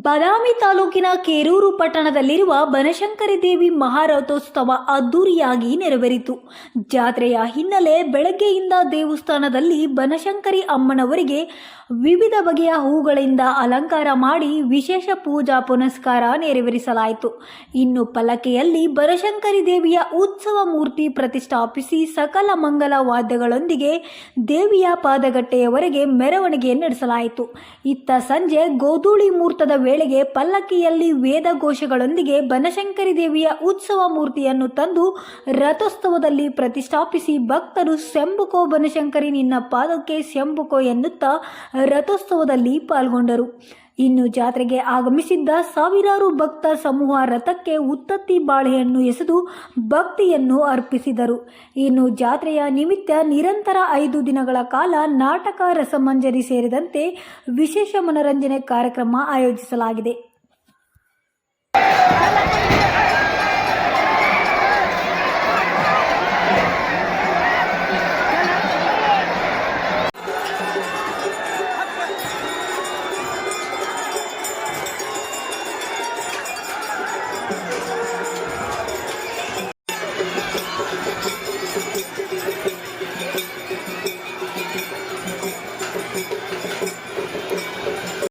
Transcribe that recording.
ಬಾದಾಮಿ ತಾಲೂಕಿನ ಕೇರೂರು ಪಟ್ಟಣದಲ್ಲಿರುವ ಬನಶಂಕರಿ ದೇವಿ ಮಹಾರಥೋತ್ಸವ ಅದ್ದೂರಿಯಾಗಿ ನೆರವೇರಿತು. ಜಾತ್ರೆಯ ಹಿನ್ನೆಲೆ ಬೆಳಗ್ಗೆಯಿಂದ ದೇವಸ್ಥಾನದಲ್ಲಿ ಬನಶಂಕರಿ ಅಮ್ಮನವರಿಗೆ ವಿವಿಧ ಬಗೆಯ ಹೂಗಳಿಂದ ಅಲಂಕಾರ ಮಾಡಿ ವಿಶೇಷ ಪೂಜಾ ಪುನಸ್ಕಾರ ನೆರವೇರಿಸಲಾಯಿತು. ಇನ್ನು ಪಲಕೆಯಲ್ಲಿ ಬನಶಂಕರಿ ದೇವಿಯ ಉತ್ಸವ ಮೂರ್ತಿ ಪ್ರತಿಷ್ಠಾಪಿಸಿ ಸಕಲ ಮಂಗಲ ವಾದ್ಯಗಳೊಂದಿಗೆ ದೇವಿಯ ಪಾದಗಟ್ಟೆಯವರೆಗೆ ಮೆರವಣಿಗೆ ನಡೆಸಲಾಯಿತು. ಇತ್ತ ಸಂಜೆ ಗೋಧೂಳಿ ಮುಹೂರ್ತದ ವೇಳೆಗೆ ಪಲ್ಲಕ್ಕಿಯಲ್ಲಿ ವೇದ ಘೋಷಗಳೊಂದಿಗೆ ಬನಶಂಕರಿ ದೇವಿಯ ಉತ್ಸವ ಮೂರ್ತಿಯನ್ನು ತಂದು ರಥೋತ್ಸವದಲ್ಲಿ ಪ್ರತಿಷ್ಠಾಪಿಸಿ ಭಕ್ತರು ಶಂಭುಕೋ ಬನಶಂಕರಿ ನಿನ್ನ ಪಾದಕ್ಕೆ ಶಂಭುಕೋ ಎನ್ನುತ್ತಾ ರಥೋತ್ಸವದಲ್ಲಿ ಪಾಲ್ಗೊಂಡರು. ಇನ್ನು ಜಾತ್ರೆಗೆ ಆಗಮಿಸಿದ್ದ ಸಾವಿರಾರು ಭಕ್ತ ಸಮೂಹ ರಥಕ್ಕೆ ಉತ್ತತ್ತಿ ಬಾಳೆಯನ್ನು ಎಸೆದು ಭಕ್ತಿಯನ್ನು ಅರ್ಪಿಸಿದರು. ಇನ್ನು ಜಾತ್ರೆಯ ನಿಮಿತ್ತ ನಿರಂತರ ಐದು ದಿನಗಳ ಕಾಲ ನಾಟಕ ರಸಮಂಜರಿ ಸೇರಿದಂತೆ ವಿಶೇಷ ಮನರಂಜನೆ ಕಾರ್ಯಕ್ರಮ ಆಯೋಜಿಸಲಾಗಿದೆ.